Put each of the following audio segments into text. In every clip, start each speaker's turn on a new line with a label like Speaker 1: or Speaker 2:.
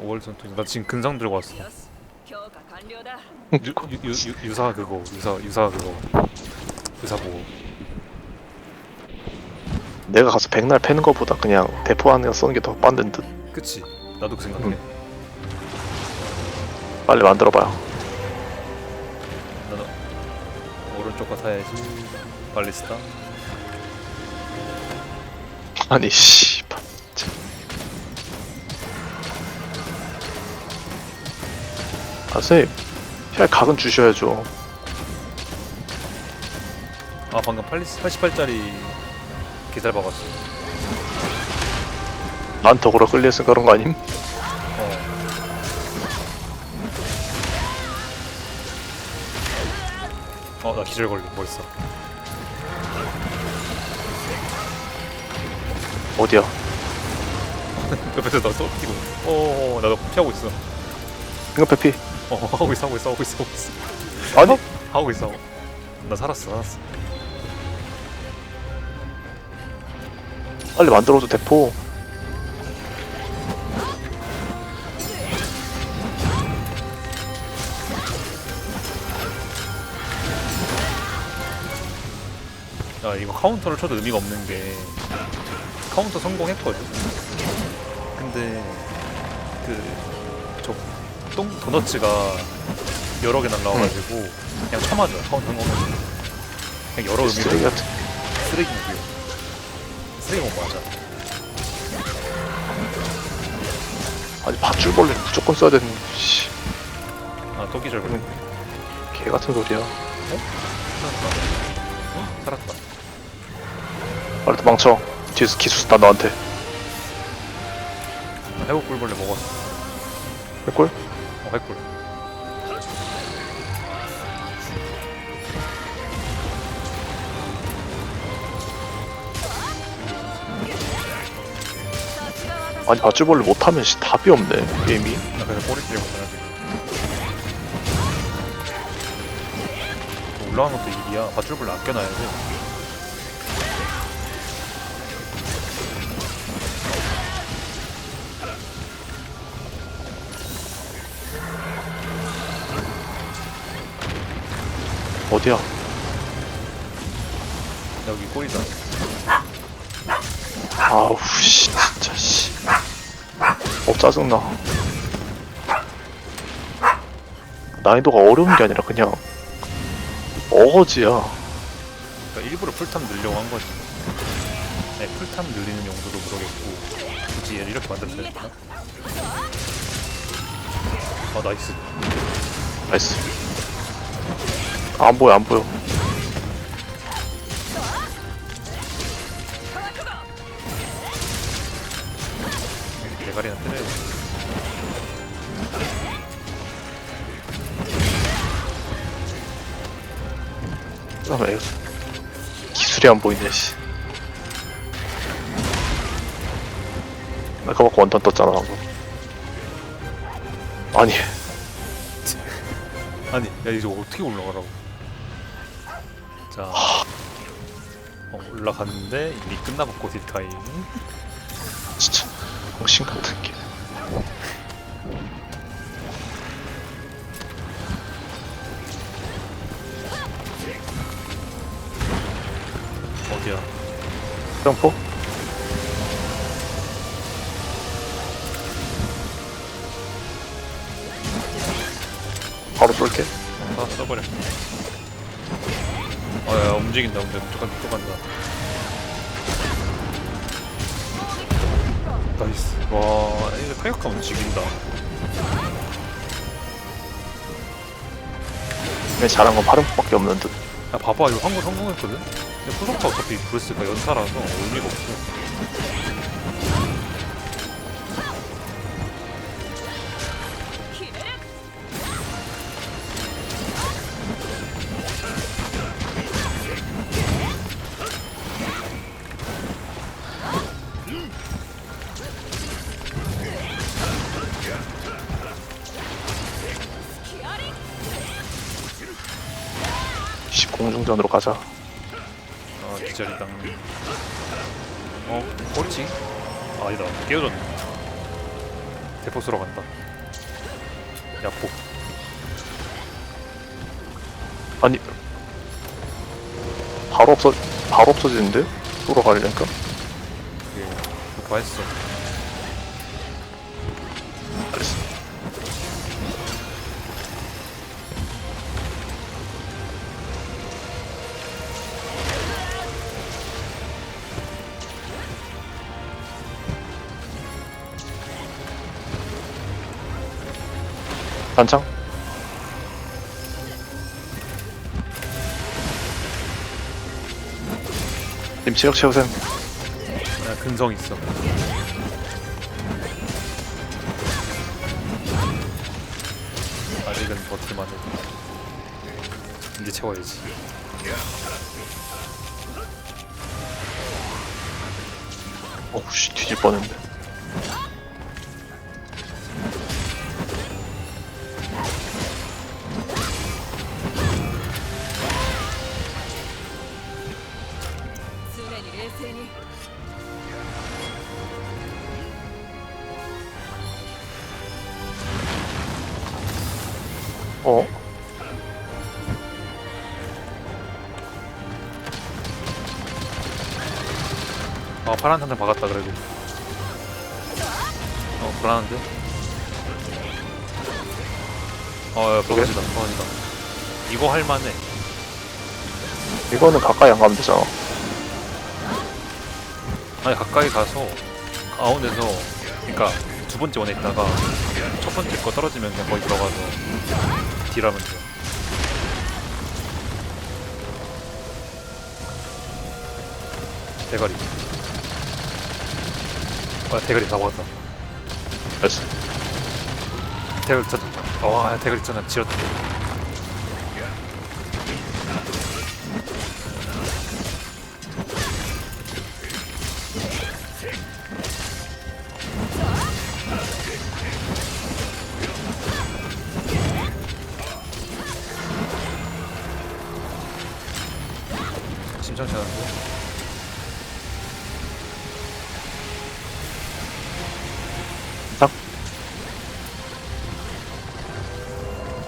Speaker 1: 5월 전투. 나 지금 근상 들고 왔어. 유, 유, 유, 유, 유사 그거. 유사 유사 그거. 유사고
Speaker 2: 내가 가서 백날 패는 것보다 그냥 대포 안에 쏘는 게더 빠른 듯.
Speaker 1: 그치. 나도 그 생각해.
Speaker 2: 빨리 만들어봐요.
Speaker 1: 나도 오른쪽과 사야지. 발리스타.
Speaker 2: 아니 씨. 아 선생님, 혈 각은 주셔야죠.
Speaker 1: 아 방금 80, 88짜리 기살 박았어
Speaker 2: 난 덕으로 끌려서 그런 거 아님?
Speaker 1: 어나 기절 걸림 벌써
Speaker 2: 어디야?
Speaker 1: 옆에서 나 쏘고 어어 나도 피하고 있어
Speaker 2: 이거 페피.
Speaker 1: 어 하고 있어 하고 있어 하고 있어 하고 있어.
Speaker 2: 아니?
Speaker 1: 하고 있어. 나 살았어 살았어.
Speaker 2: 빨리 만들어줘 대포.
Speaker 1: 야 이거 카운터를 쳐도 의미가 없는 게 카운터 성공했거든? 근데 그저 똥 도너츠가 여러 개 날라와가지고 그냥 쳐맞아 카운터 성공했는데 그냥 여러 의미로
Speaker 2: 쓰레기 같은.
Speaker 1: 쓰레기 무기요 쓰레기 못 맞아
Speaker 2: 아니 밧줄벌레 무조건 써야 되는. 씨,
Speaker 1: 아또 기절 그래
Speaker 2: 개 같은 소리야.
Speaker 1: 살았다 살았다
Speaker 2: 빨리 도망쳐. 뒤에서 기수 다 너한테.
Speaker 1: 나 회복 꿀벌레 먹었어
Speaker 2: 할
Speaker 1: 해꿀
Speaker 2: 아니 밧줄벌레 못하면 씨 답이 없네 게임이.
Speaker 1: 나 그래서 꼬리 때리고 있잖아 지금 올라가는 것도 일이야. 밧줄불 아껴놔야 돼
Speaker 2: 어디야?
Speaker 1: 여기 꼬리다
Speaker 2: 아우 씨 진짜 씨. 어 짜증나. 난이도가 어려운 게 아니라 그냥 어거지야.
Speaker 1: 그러니까 일부러 풀탐 늘려고 한 거지 네, 풀탐 늘리는 용도도 그러겠고 굳이 얘를 이렇게 만들었어야 했나? 아 나이스
Speaker 2: 나이스. 안 보여 안 보여.
Speaker 1: 대가리나 때려야 돼
Speaker 2: 그다음에 기술이 안 보이네 씨. 아까 막 원턴 떴잖아 방금. 아니
Speaker 1: 아니 야 이제 어떻게 올라가라고 자 어, 올라갔는데 이미 끝나봤고 딜타임
Speaker 2: 진짜 정신 같은 게.
Speaker 1: 어디야
Speaker 2: 점프? 바로 쏠게.
Speaker 1: 다아 야. 움직인다 또 간다 또 간다. 나이스. 와 이거 타격감 움직인다.
Speaker 2: 내 잘한 건 파른밖에 없는 듯.
Speaker 1: 야 봐봐. 이거 한번 성공했거든? 근데 후속타 어차피 브레스가 연타라서 의미가 없어
Speaker 2: 공중전으로 가자.
Speaker 1: 아 기절이다 어? 아, 아니다 깨어졌네 대포 쏘러 간다 야포
Speaker 2: 아니 바로 없어 바로 없어지는데? 쏘러 가려니까?
Speaker 1: 그게 녹화했어
Speaker 2: 알았어 단창? 님 체력 채우셈.
Speaker 1: 나 근성 있어. 아직은 버틸만 해. 이제 채워야지.
Speaker 2: 어우씨 뒤질 뻔했네 어?
Speaker 1: 아 파란 한장 박았다 그래도. 어 불안한데? 어야 버거지다 버거지다. 이거 할만해.
Speaker 2: 이거는 가까이 안 가면 되잖아.
Speaker 1: 아니 가까이 가서 가운데서 그니까 두 번째 원에 있다가 첫 번째 거 떨어지면 그냥 거기 들어가서 딜하면 돼요. 대가리. 아 대가리 다 먹었다.
Speaker 2: 됐어.
Speaker 1: 대가리 진짜 와 대가리 있잖아 지렸다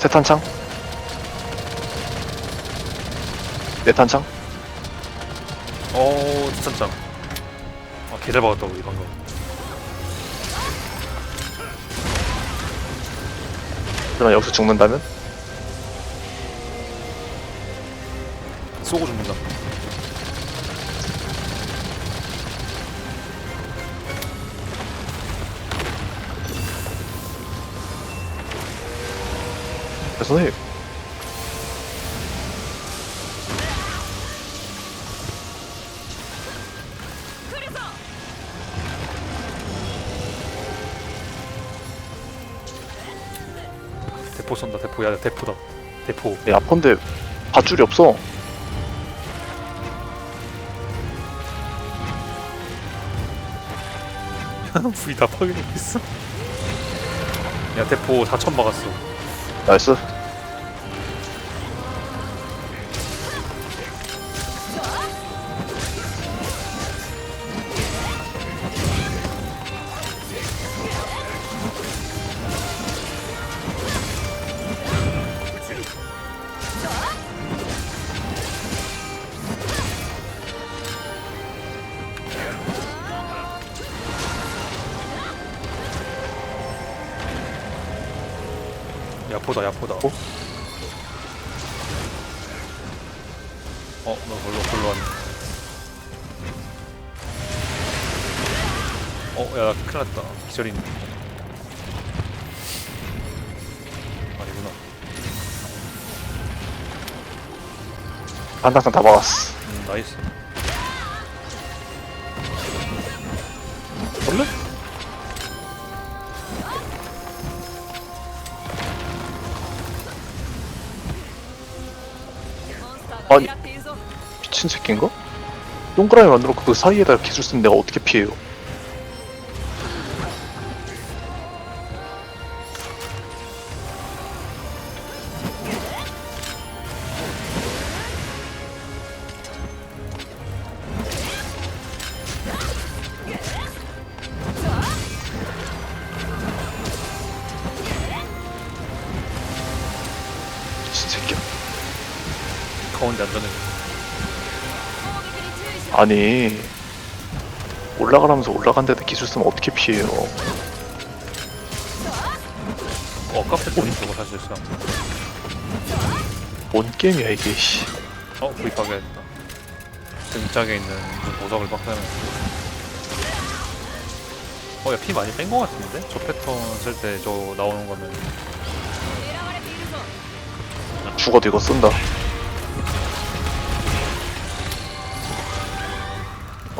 Speaker 2: 세탄창? 네 탄창?
Speaker 1: 어 진짜 아 개잘 박았다 우리 방금.
Speaker 2: 그러나 여기서 죽는다면?
Speaker 1: 쏘고 죽는다
Speaker 2: 해
Speaker 1: 대포 쏜다 대포. 야 대포다. 대포.
Speaker 2: 내 아폰데 밧줄이 없어.
Speaker 1: 불이 다 파괴되고 있어. 야 대포 4천 막았어
Speaker 2: 나이스
Speaker 1: 야포다 야포다
Speaker 2: 어?
Speaker 1: 어? 너 걸로 걸로 왔네 어? 야나 큰일 났다 기절이네 아니구나
Speaker 2: 한탄창 다 막았어
Speaker 1: 음 나이스
Speaker 2: 원래? 아니 미친 새끼인가? 동그라미 만들어 그 사이에다 기술 쓰면 내가 어떻게 피해요?
Speaker 1: 되는데 안
Speaker 3: 되네.
Speaker 2: 아니 올라가라면서 올라간데도 기술 쓰면 어떻게 피해요?
Speaker 1: 억깝해 본인 저거 사실상.
Speaker 2: 뭔 게임이야 이게? 씨.
Speaker 1: 어 구입하게 했다. 등짝에 있는 그 보석을 빡대면. 어, 야, 피 많이 뺀 거 같은데? 저 패턴 쓸 때 저 나오는 거는.
Speaker 2: 죽어도 이거 쓴다.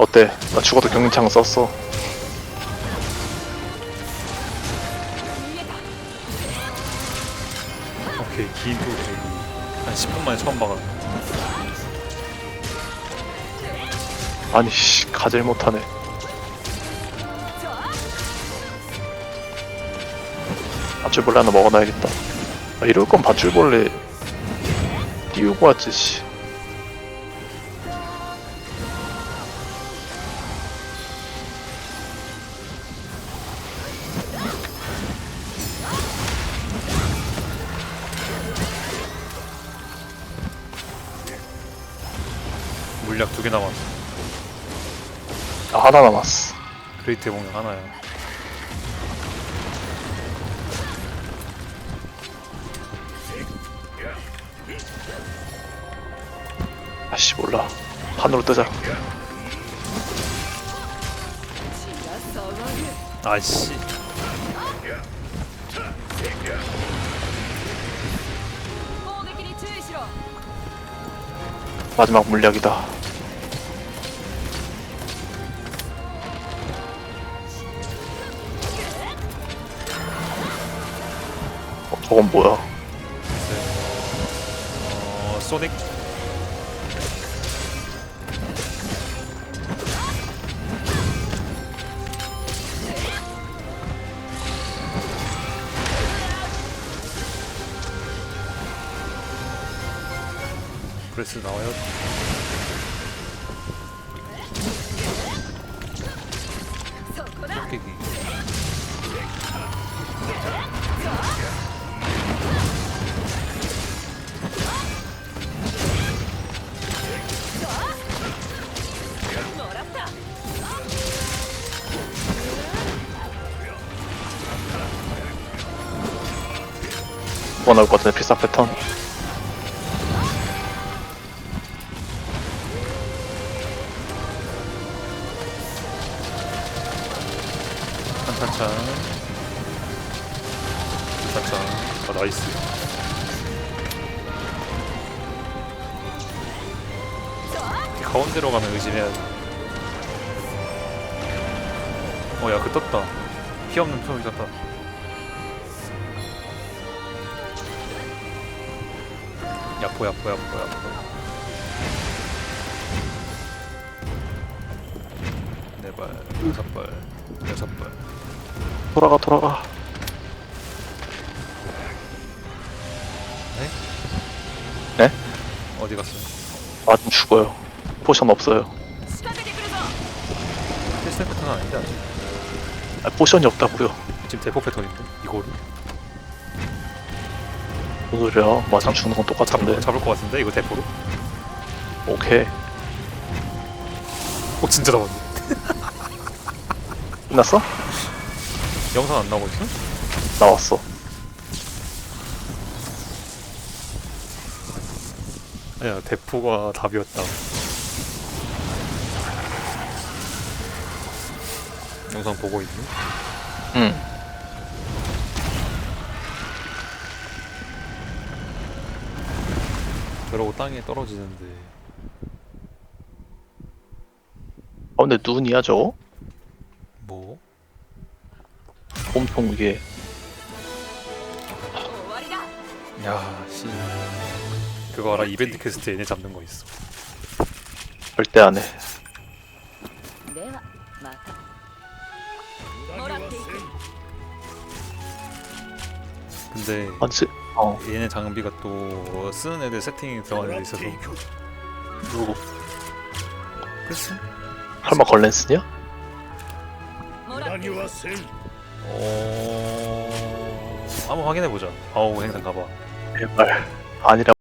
Speaker 2: 어때? 나 죽어도 경리창 썼어.
Speaker 1: 오케이 긴 후기 한 10분 만에 처음 박아
Speaker 2: 아니 씨 가질 못하네. 밧줄벌레 하나 먹어놔야겠다. 아, 이럴 건 밧줄벌레 띄우고 왔지 씨.
Speaker 1: 전략 두 개 남았어.
Speaker 2: 아, 하나 남았어.
Speaker 1: 그레이트 해봉력 하나야.
Speaker 2: 아씨 몰라. 판으로 뜨자.
Speaker 1: 아씨.
Speaker 2: 마지막 물약이다. 저건 뭐야?
Speaker 1: 어, 소닉. 브레스 나와요.
Speaker 2: 뭐 나올 것 같은데 필살 패턴.
Speaker 1: 한탄창. 한탄창. 아, 나이스. 가운데로 가면 의심해야 돼. 어, 야, 그 떴다. 피 없는 표이 떴다. 야포 야포 야포 야포. 네발 여섯 발 여섯 발.
Speaker 2: 돌아가 돌아가. 네? 네?
Speaker 1: 어디 갔어요?
Speaker 2: 맞으면 죽어요. 포션 없어요.
Speaker 1: 필살 패턴 아닌데 아직.
Speaker 2: 아, 포션이 없다고요?
Speaker 1: 지금 대포 패턴인데? 이거를?
Speaker 2: 무슨 소리야? 맞으면 죽는 건
Speaker 1: 잡을,
Speaker 2: 똑같은데.
Speaker 1: 잡을 것 같은데 이거 대포로?
Speaker 2: 오케이.
Speaker 1: 어 진짜 잡았네.
Speaker 2: 끝났어?
Speaker 1: 영상 안 나오고 있어?
Speaker 2: 나왔어.
Speaker 1: 아니야 대포가 답이었다. 영상 보고 있니?
Speaker 2: 응.
Speaker 1: 그러고 땅에 떨어지는데
Speaker 2: 아 근데 눈이야 저거?
Speaker 1: 뭐?
Speaker 2: 엄청 이게
Speaker 3: 終わりだ
Speaker 1: 야 씨. 그거 알아? 이벤트 퀘스트 얘네 잡는 거 있어.
Speaker 2: 절대 안 해.
Speaker 3: ではまたもらっていく
Speaker 1: 근데
Speaker 2: 안쓰. 어.
Speaker 1: 얘네 장비가 또 쓰는 애들 세팅이 들어가는 데 있어서.
Speaker 2: 누구?
Speaker 1: 글쎄.
Speaker 2: 설마 걸렌스냐?
Speaker 1: 어... 한번 확인해보자. 아우 행상 가봐.
Speaker 2: 제발. 아니라